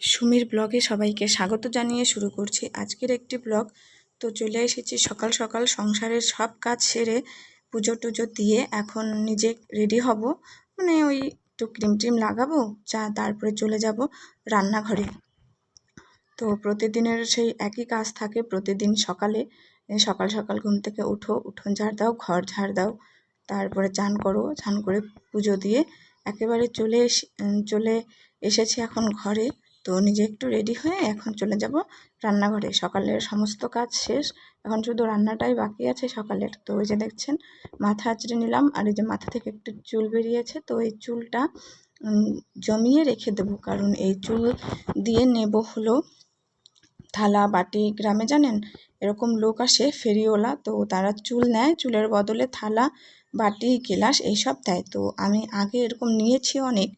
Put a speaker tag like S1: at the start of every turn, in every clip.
S1: সুমির ব্লগে সবাইকে স্বাগত জানিয়ে শুরু করছি আজকের একটি ব্লগ। তো চলে এসেছি সকাল সকাল সংসারের সব কাজ সেরে পুজো টুজো দিয়ে এখন নিজে রেডি হব। মানে ওই একটু ক্রিম ট্রিম লাগাবো, যা তারপরে চলে যাব রান্নাঘরে। তো প্রতিদিনের সেই একই কাজ থাকে প্রতিদিন সকালে। সকাল সকাল ঘুম থেকে উঠো, উঠোন ঝাড় দাও, ঘর ঝাড় দাও, তারপরে চান করো, চান করে পুজো দিয়ে একেবারে চলে চলে এসেছি এখন ঘরে। তো নিজে একটু রেডি হয়ে এখন চলে যাব রান্নাঘরে। সকালের সমস্ত কাজ শেষ, এখন শুধু রান্নাটাই বাকি আছে সকালের। তো ওই যে দেখছেন, মাথা আঁচড়ে নিলাম আর এই যে মাথা থেকে একটু চুল বেরিয়েছে, তো এই চুলটা জমিয়ে রেখে দেবো। কারণ এই চুল দিয়ে নেব হলো থালা, বাটি, গ্রামে জানেন? এরকম লোক আসে, ফেরিওয়ালা, তো তারা চুল নেয়, চুলের বদলে থালা, বাটি, গিলাস, এইসব দেয়। তো আমি আগে এরকম নিয়েছি অনেক।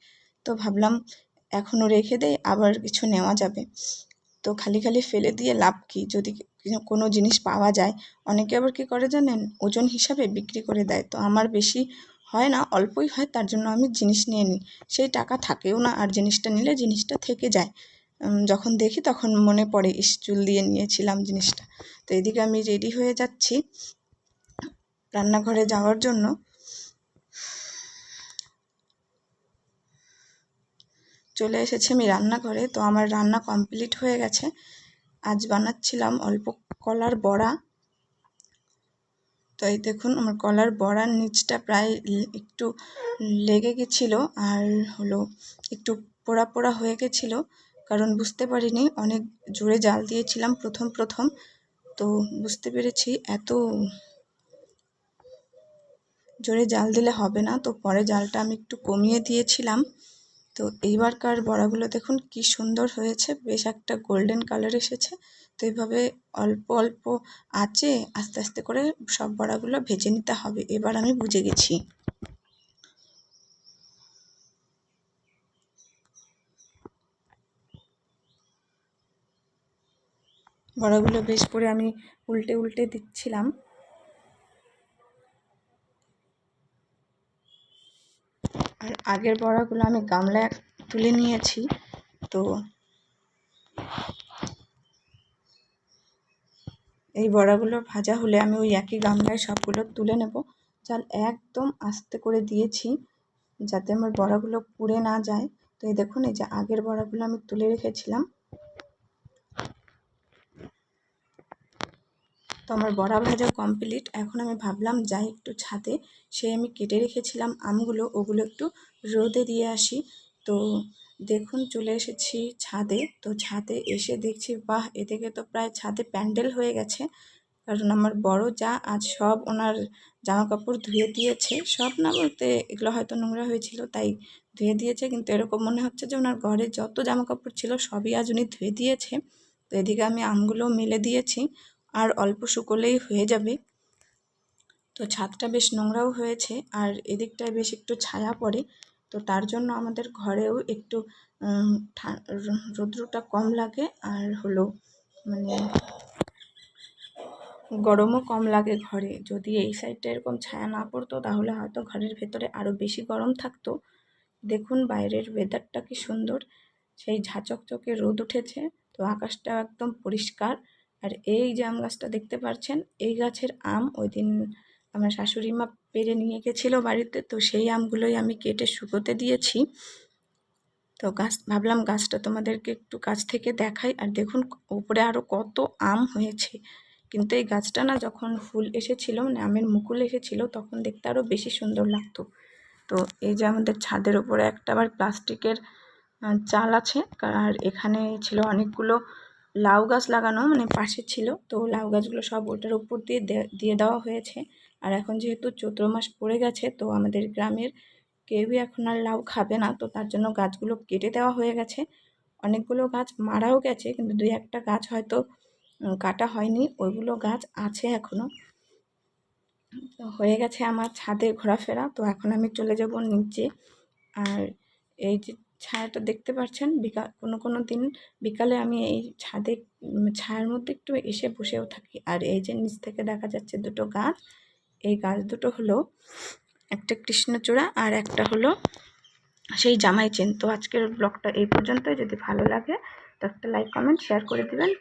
S1: তো ভাবলাম এখনও রেখে দেই, আবার কিছু নেওয়া যাবে। তো খালি খালি ফেলে দিয়ে লাভ কী? যদি কোনো জিনিস পাওয়া যায়, অনেকে আবার কী করে জানেন? ওজন হিসাবে বিক্রি করে দেয়। তো আমার বেশি হয় না, অল্পই হয়, তার জন্য আমি জিনিস নিয়ে নিই। সেই টাকা থাকেও না, আর জিনিসটা নিলে জিনিসটা থেকে যায়। যখন দেখি তখন মনে পড়ে, ইস, চুল দিয়ে নিয়েছিলাম জিনিসটা। তো এদিকে আমি রেডি হয়ে যাচ্ছি রান্নাঘরে যাওয়ার জন্য। চলে এসেছি আমি রান্নাঘরে। তো আমার রান্না কমপ্লিট হয়ে গেছে। আজ বানাচ্ছিলাম অল্প কলার বড়া। তো এই দেখুন, আমার কলার বড়ার নিচটা প্রায় একটু লেগে গেছিল আর হলো একটু পোড়া পোড়া হয়ে গেছিল। কারণ বুঝতে পারিনি, অনেক জোরে জাল দিয়েছিলাম প্রথম প্রথম। তো বুঝতে পেরেছি, এত জোরে জাল দিলে হবে না। তো পরে জালটা আমি একটু কমিয়ে দিয়েছিলাম। তো এইবারকার বড়াগুলো দেখুন কি সুন্দর হয়েছে। বেশ একটা গোল্ডেন কালার এসেছে। তো এইভাবে অল্প অল্প আঁচে আস্তে আস্তে করে সব বড়াগুলো ভেজে নিতে হবে। এবার আমি বুঝে গেছি। বড়াগুলো বেশ করে আমি উল্টে উল্টে দিচ্ছিলাম। আর আগের বড়াগুলো আমি গামলায় তুলে নিয়েছি, তো এই বড়াগুলো ভাজা হলে আমি ওই একই গামলায় সবগুলো তুলে নেব। চাল একদম আস্তে করে দিয়েছি যাতে আমার বড়াগুলো পুড়ে না যায়। তো এই দেখুন, এই যে আগের বড়াগুলো আমি তুলে রেখেছিলাম। আমার বড়া ভাজা কমপ্লিট এখন আমি ভাবলাম, যাই একটু ছাদে। সে আমি কেটে রেখেছিলাম আমগুলো, ওগুলো একটু রোদে দিয়ে আসি। তো দেখুন, চলে এসেছি ছাদে। তো ছাদে এসে দেখছি, বাহ এদিকে তো প্রায় ছাদে প্যান্ডেল হয়ে গেছে। কারণ আমার বড় যা, আজ সব ওনার জামা কাপড় ধুয়ে দিয়েছে। সব না বলতে এগুলো হয়তো নোংরা হয়েছিল, তাই ধুয়ে দিয়েছে। কিন্তু এরকম মনে হচ্ছে যে ওনার ঘরে যত জামা কাপড় ছিল, সবই আজ উনি ধুয়ে দিয়েছে। তো এদিকে আমি আমগুলো মেলে দিয়েছি। আর অল্প শুকোলেই হয়ে যাবে। তো ছাদটা বেশ নোংরাও হয়েছে আর এদিকটায় বেশ একটু ছায়া পড়ে। তো তার জন্য আমাদের ঘরেও একটু রৌদ্রটা কম লাগে আর হলো মানে গরমও কম লাগে ঘরে। যদি এই সাইডটা এরকম ছায়া না পড়তো তাহলে হয়তো ঘরের ভেতরে আরও বেশি গরম থাকতো। দেখুন বাইরের ওয়েদারটা কি সুন্দর। সেই ঝাঁচকচকে রোদ উঠেছে। তো আকাশটা একদম পরিষ্কার। আর এই যে আম গাছটা দেখতে পাচ্ছেন এই গাছের আম ওই দিন আমার শাশুড়ি মা পেরে নিয়ে গেছিল বাড়িতে, তো সেই আমগুলোই আমি কেটে শুকোতে দিয়েছি। তো গাছ, ভাবলাম গাছটা তোমাদেরকে একটু কাছ থেকে দেখাই আর দেখুন উপরে আরও কত আম হয়েছে। কিন্তু এই গাছটা না যখন ফুল এসেছিল মানে আমের মুকুল এসেছিল, তখন দেখতে আরও বেশি সুন্দর লাগতো। তো এই যে আমাদের ছাদের উপরে একটা আবার প্লাস্টিকের চাল আছে, আর এখানে ছিল অনেকগুলো লাউ গাছ লাগানো মানে পাশে ছিল, তো লাউ গাছগুলো সব ওটার উপর দিয়ে দিয়ে দেওয়া হয়েছে। আর এখন যেহেতু চৈত্র মাস পড়ে গেছে, তো আমাদের গ্রামের কেউই এখন আর লাউ খাবে না, তো তার জন্য গাছগুলো কেটে দেওয়া হয়ে গেছে। অনেকগুলো গাছ মারাও গেছে, কিন্তু দুই একটা গাছ হয়তো কাটা হয়নি, ওইগুলো গাছ আছে এখনও হয়ে গেছে আমার ছাদে ঘোরাফেরা, তো এখন আমি চলে যাব নিচে। আর এই যে ছায়াটা দেখতে পাচ্ছেন বিকাল কোনো কোনো দিন বিকালে আমি এই ছাদে ছায়ার মধ্যে একটু এসে বসেও থাকি। আর এই যে নিচ থেকে দেখা যাচ্ছে দুটো গাছ, এই গাছ দুটো হলো একটা কৃষ্ণচূড়া আর একটা হলো সেই জামাই চেন তো আজকের ব্লগটা এই পর্যন্তই। যদি ভালো লাগে, তো একটা লাইক কমেন্ট শেয়ার করে দিবেন।